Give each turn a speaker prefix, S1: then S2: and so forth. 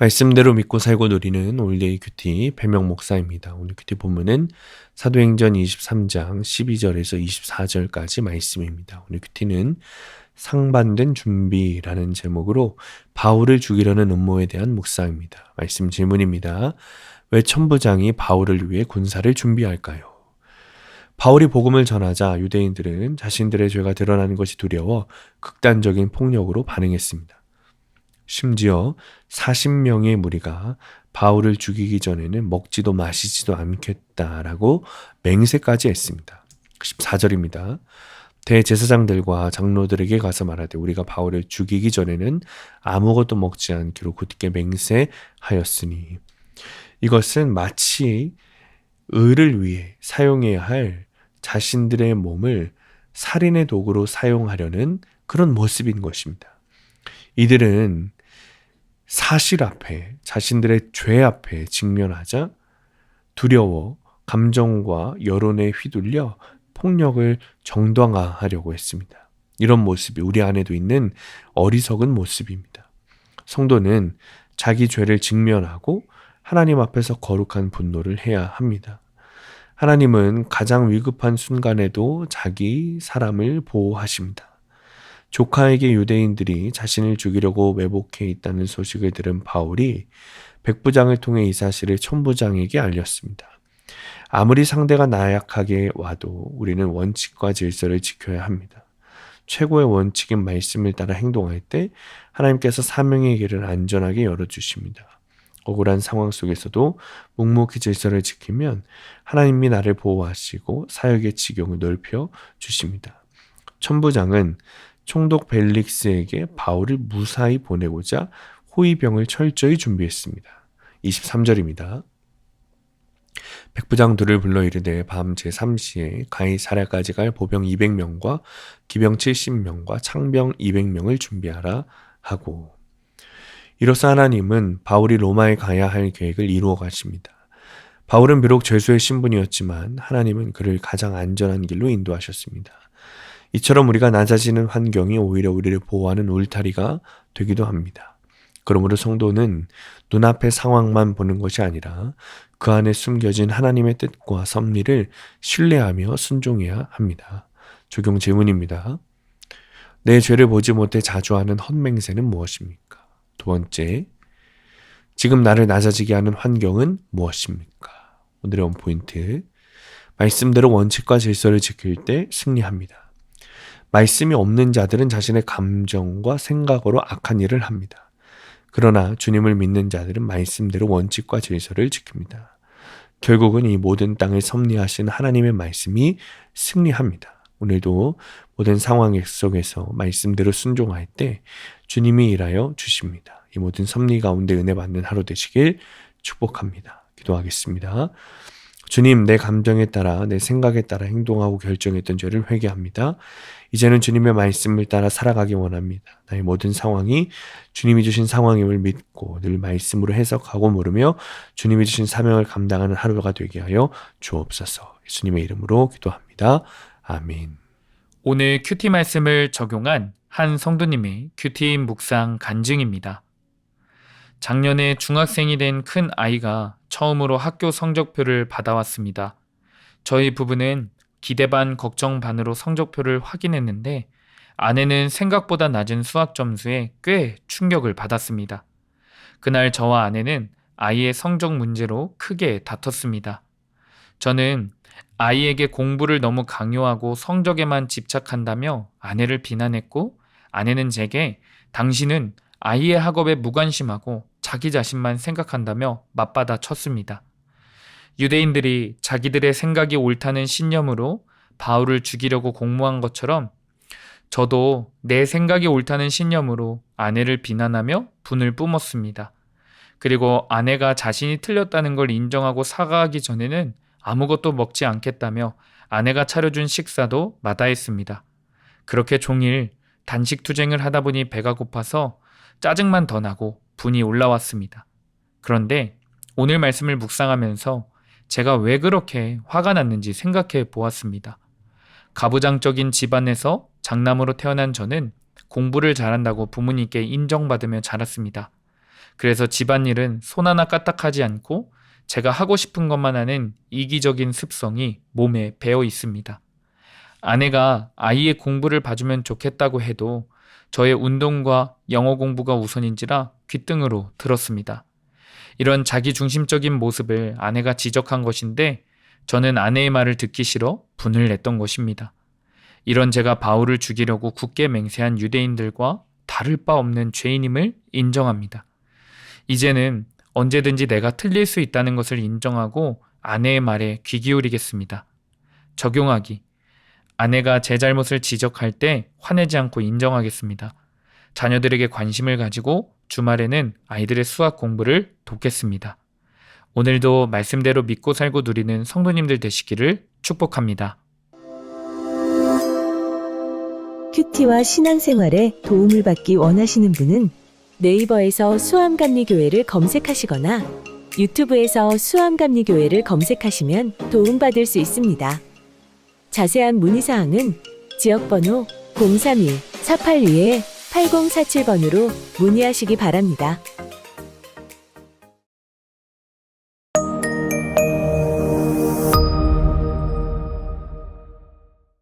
S1: 말씀대로 믿고 살고 누리는 올데이 큐티 배명 목사입니다. 오늘 큐티 본문은 사도행전 23장 12절에서 24절까지 말씀입니다. 오늘 큐티는 상반된 준비라는 제목으로 바울을 죽이려는 음모에 대한 묵상입니다. 말씀 질문입니다. 왜 천부장이 바울을 위해 군사를 준비할까요? 바울이 복음을 전하자 유대인들은 자신들의 죄가 드러나는 것이 두려워 극단적인 폭력으로 반응했습니다. 심지어 40명의 무리가 바울을 죽이기 전에는 먹지도 마시지도 않겠다라고 맹세까지 했습니다. 14절입니다. 대제사장들과 장로들에게 가서 말하되 우리가 바울을 죽이기 전에는 아무것도 먹지 않기로 굳게 맹세하였으니 이것은 마치 의를 위해 사용해야 할 자신들의 몸을 살인의 도구로 사용하려는 그런 모습인 것입니다. 이들은 사실 앞에 자신들의 죄 앞에 직면하자 두려워 감정과 여론에 휘둘려 폭력을 정당화하려고 했습니다. 이런 모습이 우리 안에도 있는 어리석은 모습입니다. 성도는 자기 죄를 직면하고 하나님 앞에서 거룩한 분노를 해야 합니다. 하나님은 가장 위급한 순간에도 자기 사람을 보호하십니다. 조카에게 유대인들이 자신을 죽이려고 매복해 있다는 소식을 들은 바울이 백부장을 통해 이 사실을 천부장에게 알렸습니다. 아무리 상대가 나약하게 와도 우리는 원칙과 질서를 지켜야 합니다. 최고의 원칙인 말씀을 따라 행동할 때 하나님께서 사명의 길을 안전하게 열어주십니다. 억울한 상황 속에서도 묵묵히 질서를 지키면 하나님이 나를 보호하시고 사역의 지경을 넓혀 주십니다. 천부장은 총독 벨릭스에게 바울을 무사히 보내고자 호위병을 철저히 준비했습니다. 23절입니다. 백부장들을 불러 이르되 밤 제3시에 가이사랴까지 갈 보병 200명과 기병 70명과 창병 200명을 준비하라 하고 이로써 하나님은 바울이 로마에 가야 할 계획을 이루어 가십니다. 바울은 비록 죄수의 신분이었지만 하나님은 그를 가장 안전한 길로 인도하셨습니다. 이처럼 우리가 낮아지는 환경이 오히려 우리를 보호하는 울타리가 되기도 합니다. 그러므로 성도는 눈앞의 상황만 보는 것이 아니라 그 안에 숨겨진 하나님의 뜻과 섭리를 신뢰하며 순종해야 합니다. 적용 질문입니다. 내 죄를 보지 못해 자주 하는 헛맹세는 무엇입니까? 두 번째, 지금 나를 낮아지게 하는 환경은 무엇입니까? 오늘의 원포인트. 말씀대로 원칙과 질서를 지킬 때 승리합니다. 말씀이 없는 자들은 자신의 감정과 생각으로 악한 일을 합니다. 그러나 주님을 믿는 자들은 말씀대로 원칙과 질서를 지킵니다. 결국은 이 모든 땅을 섭리하신 하나님의 말씀이 승리합니다. 오늘도 모든 상황 속에서 말씀대로 순종할 때 주님이 일하여 주십니다. 이 모든 섭리 가운데 은혜 받는 하루 되시길 축복합니다. 기도하겠습니다. 주님, 내 감정에 따라, 내 생각에 따라 행동하고 결정했던 죄를 회개합니다. 이제는 주님의 말씀을 따라 살아가기 원합니다. 나의 모든 상황이 주님이 주신 상황임을 믿고 늘 말씀으로 해석하고 물으며 주님이 주신 사명을 감당하는 하루가 되게 하여 주옵소서. 예수님의 이름으로 기도합니다. 아멘.
S2: 오늘 큐티 말씀을 적용한 한 성도님의 큐티 묵상 간증입니다. 작년에 중학생이 된 큰 아이가 처음으로 학교 성적표를 받아왔습니다. 저희 부부는 기대 반 걱정 반으로 성적표를 확인했는데 아내는 생각보다 낮은 수학 점수에 꽤 충격을 받았습니다. 그날 저와 아내는 아이의 성적 문제로 크게 다퉜습니다. 저는 아이에게 공부를 너무 강요하고 성적에만 집착한다며 아내를 비난했고 아내는 제게 당신은 아이의 학업에 무관심하고 자기 자신만 생각한다며 맞받아 쳤습니다. 유대인들이 자기들의 생각이 옳다는 신념으로 바울을 죽이려고 공모한 것처럼 저도 내 생각이 옳다는 신념으로 아내를 비난하며 분을 뿜었습니다. 그리고 아내가 자신이 틀렸다는 걸 인정하고 사과하기 전에는 아무것도 먹지 않겠다며 아내가 차려준 식사도 마다했습니다. 그렇게 종일 단식 투쟁을 하다 보니 배가 고파서 짜증만 더 나고 분이 올라왔습니다. 그런데 오늘 말씀을 묵상하면서 제가 왜 그렇게 화가 났는지 생각해 보았습니다. 가부장적인 집안에서 장남으로 태어난 저는 공부를 잘한다고 부모님께 인정받으며 자랐습니다. 그래서 집안일은 손 하나 까딱하지 않고 제가 하고 싶은 것만 하는 이기적인 습성이 몸에 배어 있습니다. 아내가 아이의 공부를 봐주면 좋겠다고 해도 저의 운동과 영어 공부가 우선인지라 귓등으로 들었습니다. 이런 자기 중심적인 모습을 아내가 지적한 것인데 저는 아내의 말을 듣기 싫어 분을 냈던 것입니다. 이런 제가 바울을 죽이려고 굳게 맹세한 유대인들과 다를 바 없는 죄인임을 인정합니다. 이제는 언제든지 내가 틀릴 수 있다는 것을 인정하고 아내의 말에 귀 기울이겠습니다. 적용하기. 아내가 제 잘못을 지적할 때 화내지 않고 인정하겠습니다. 자녀들에게 관심을 가지고 주말에는 아이들의 수학 공부를 돕겠습니다. 오늘도 말씀대로 믿고 살고 누리는 성도님들 되시기를 축복합니다.
S3: 큐티와 신앙생활에 도움을 받기 원하시는 분은 네이버에서 수암감리교회를 검색하시거나 유튜브에서 수암감리교회를 검색하시면 도움받을 수 있습니다. 자세한 문의사항은 지역번호 031-482-8047번으로 문의하시기 바랍니다.